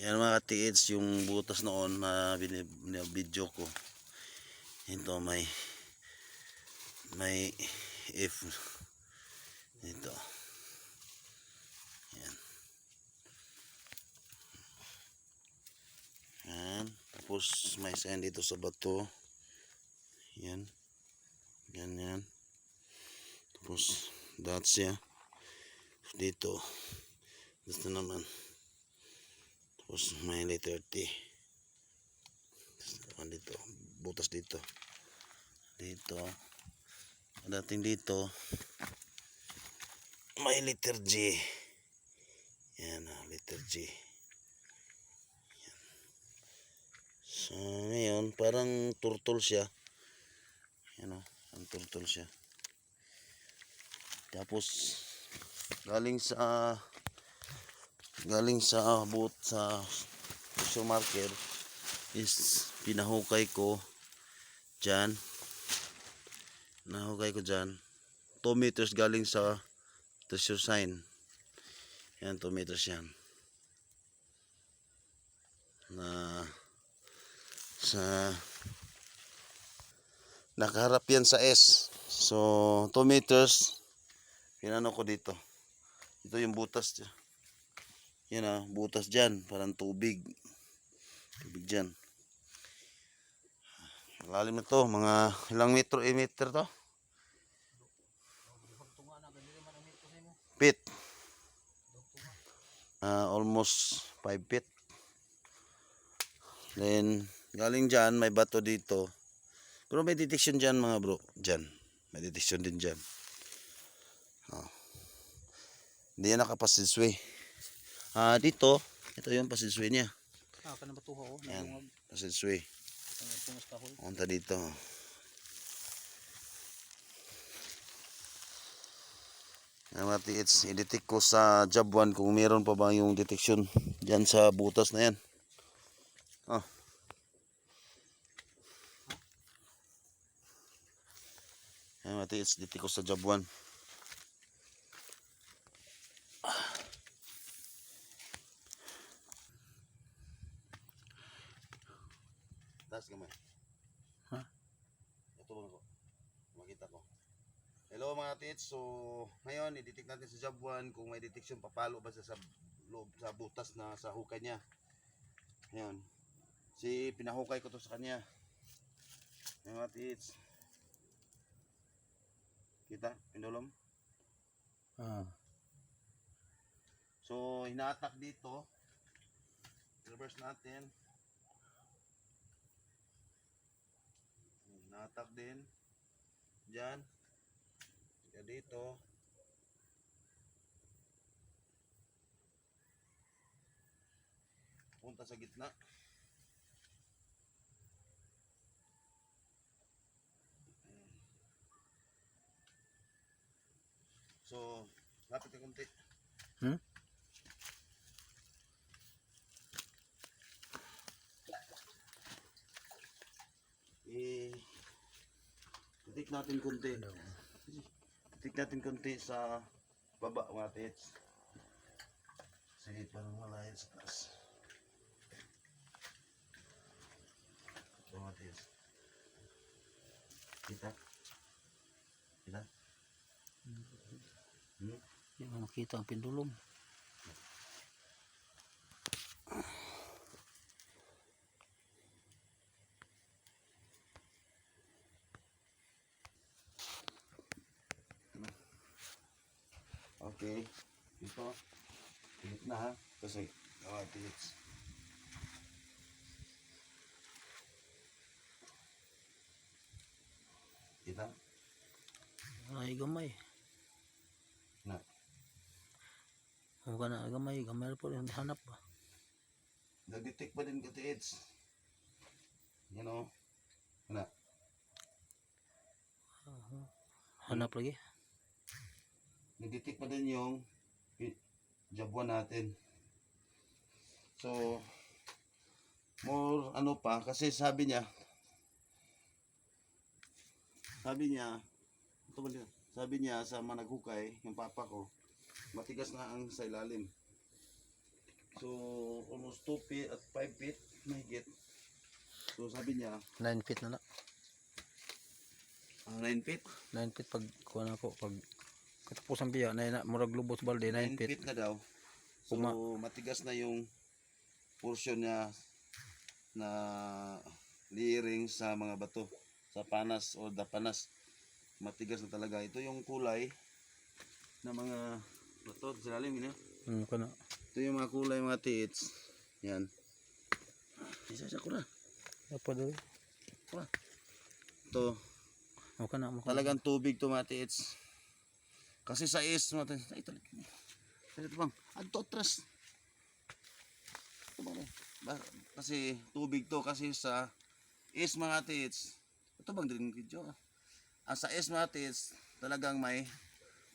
Yan mga katiits yung butas noon na binibidyo ko. Ito may may if ito. Yan. Yan. Tapos may sign dito sa bato. Yan. Ganyan. Tapos dots siya. Dito. Gusto naman. Tapos letter T. Tapos naman dito. Butas dito. Dito. Dating dito. May letter G. Yan ah, letter G. Yan. So, ngayon, parang turtle siya. Yan ah, ang turtle siya. Tapos, galing sa galing sa boot sa pressure marker is pinahukay ko dyan. Nahukay ko dyan. 2 meters galing sa treasure sign. Yan 2 meters yan. Na sa nakaharap yan sa S. So 2 meters pinano ko dito. Ito yung butas dyan yan ah, butas dyan. Parang tubig. Tubig dyan. Malalim na to. Mga ilang metro, eh, meter to? Feet. Ah, almost 5 feet. Then, galing dyan, may bato dito. Pero may detection dyan mga bro. Dyan. May detection din dyan. Oh. Hindi yan nakapasisway. Ah, dito, ito yung passageway niya. Ah, kana batuha oh. Yan. Uh, kahoy. Punta dito. Yan mga tiits, i-detect ko sa job 1 kung meron pa ba yung detection dyan sa butas na yan. Ah. Yan mga tiits, detect ko sa job 1. Taas gamay. Ha? Ito ba ko? Makita ko. Hello mga tits. So, ngayon, i-detect natin sa job 1 kung may detection papalo ba siya sa loob, sa butas na sa hukay niya. Ngayon. Si pinahukay ko to sa kanya. Ngayon mga tits. Kita? Pindulom? Ah. So, hinatak dito. Reverse natin. Hinatak din. Diyan. Kaya dito. Punta sa gitna. Titik natin konti. Titik natin konti sa baba mga tits. Sige parang malayo sa taas. Ito mga tits. Kita? Kita? Hmm? Hindi mo makita ang pendulum. Ito. Pilit na ha. Kasi, oh, pilit. Kita? Ay, gamay. Na. Ka na, gamay. Gamay po rin. Hanap ba? Nag-detect pa din ka tiits. Yan o. Na. Hanap lagi. Nag-detect pa din yung jabuan natin. So, more ano pa, kasi sabi niya, sabi niya, ito ba sabi niya sa mga naghukay, yung papa ko, matigas na ang sa ilalim. So, almost 2 feet at 5 feet. Mahigit. So, sabi niya, 9 feet na na. ah, 9 feet. 9 feet pag kuha na ko. Pag katapusan biya, na na murag lubos balde, 9 9 feet. feet na daw. So, Uma- matigas na yung portion niya na liring sa mga bato. Sa panas o dapanas. Matigas na talaga. Ito yung kulay ng mga bato. Sa lalim, yun. Hmm, kana. Ito yung mga kulay mga tiits. Yan. Isa-isa ko na. Apa daw? Ito. O kana. Talagang tubig to mga tiits. Kasi sa is, tiits. Ay, talaga. Ito bang. Adto atras. Ito bang. Ba- Kasi tubig to. Kasi sa is mga tiits. Ito bang din video? Ah, sa is mga tiits, talagang may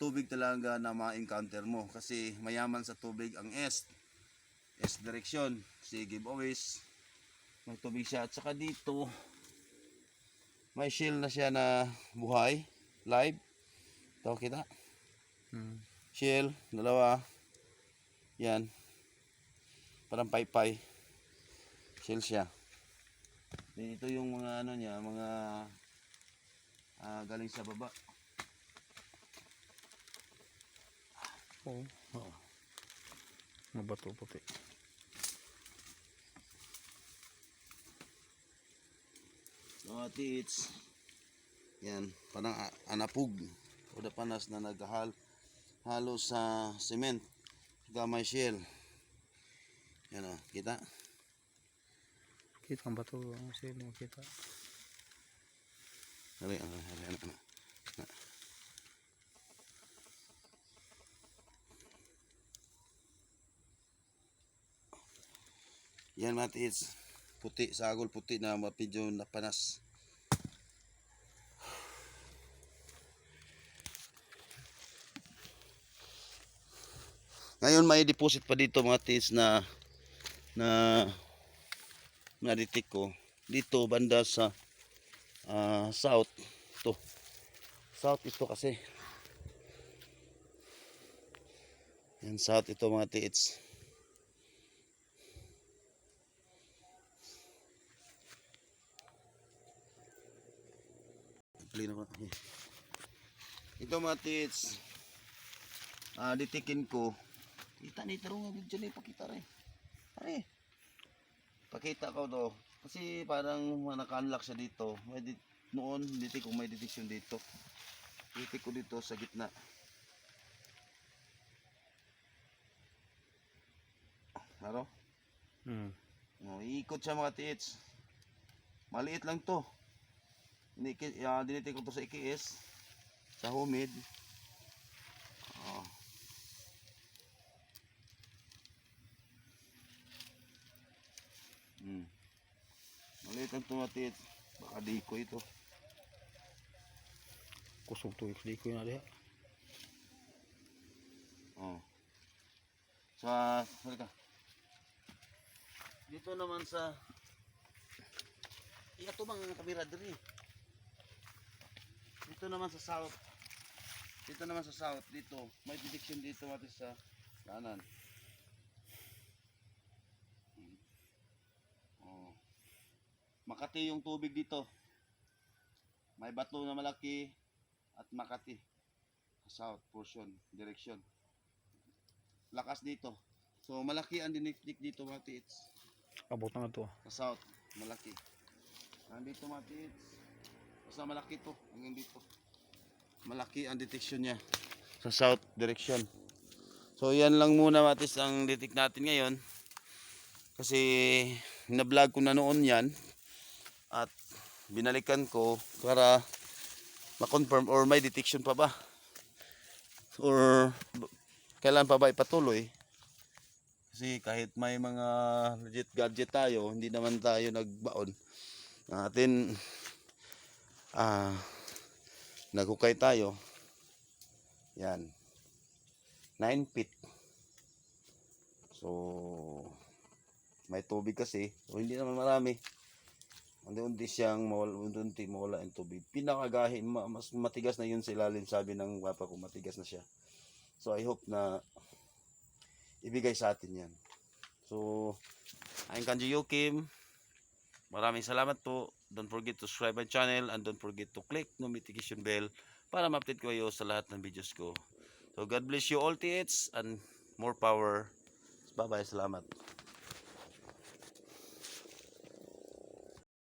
tubig talaga na ma-encounter mo. Kasi mayaman sa tubig ang S. S direction. Si giveaways. May tubig siya. At saka dito, may shell na siya na buhay. Live. Ito kita. Hmm. Shell. Dalawa. Yan. Parang paypay. Shell siya. Then ito yung mga ano niya, mga ah, galing sa baba. Oo. Oo. Mabato puti. Mga tits. Yan, parang a- anapug. O da panas na naghahal halo sa cement. Gamay shell. Yan o, kita? Kita ang bato ang sili mo kita. Hari, hari, hari, hari, hari. Yan mga tits. Puti, sagol puti na mapidyo na panas. Ngayon may deposit pa dito mga tits na na naditik ko. Dito banda sa ah, south. To south ito kasi. Yan south ito mga tits Play na ko. ito mga tits ah ditikin ko kita ni tarong nga video na ipakita rin pare pakita ko to kasi parang naka-unlock siya dito may di- noon dito ko may detection dito dito ko dito sa gitna Laro? Hmm. Oh, iikot siya mga tits. Maliit lang to. Ini uh, diniti ko to sa ikiis. Sa humid. Oh. Maliit mga tits. Baka di ko ito. Kusog to di ko na diha. Oh. Sa, halika. Dito naman sa Iya to bang kamera diri. Dito naman sa south. Dito naman sa south dito, may detection dito mati sa kanan. Hmm. Oh. Makati yung tubig dito. May bato na malaki at Makati. South portion, direction lakas dito. So malaki ang dinikdik dito mga tits. Abot na to. Sa south, malaki. Nandito mga tits. Basta malaki to, hanggang dito. Malaki ang detection niya sa south direction. So yan lang muna mga tits ang detect natin ngayon. Kasi na-vlog ko na noon yan. Binalikan ko para ma-confirm or may detection pa ba. Or kailan pa ba ipatuloy? Kasi kahit may mga legit gadget tayo, hindi naman tayo nagbaon. Natin ah nagukay tayo. Yan. 9 feet. So may tubig kasi. So hindi naman marami. Unti-unti siyang mawala, unti mawala ang tubig. Pinakagahin, ma- mas matigas na yun sa ilalim, sabi ng wapa ko, matigas na siya. So I hope na ibigay sa atin yan. So, I'm Kanji Yokim. Maraming salamat po. Don't forget to subscribe my channel and don't forget to click notification bell para ma-update kayo sa lahat ng videos ko. So, God bless you all, TH, and more power. Bye-bye. Salamat.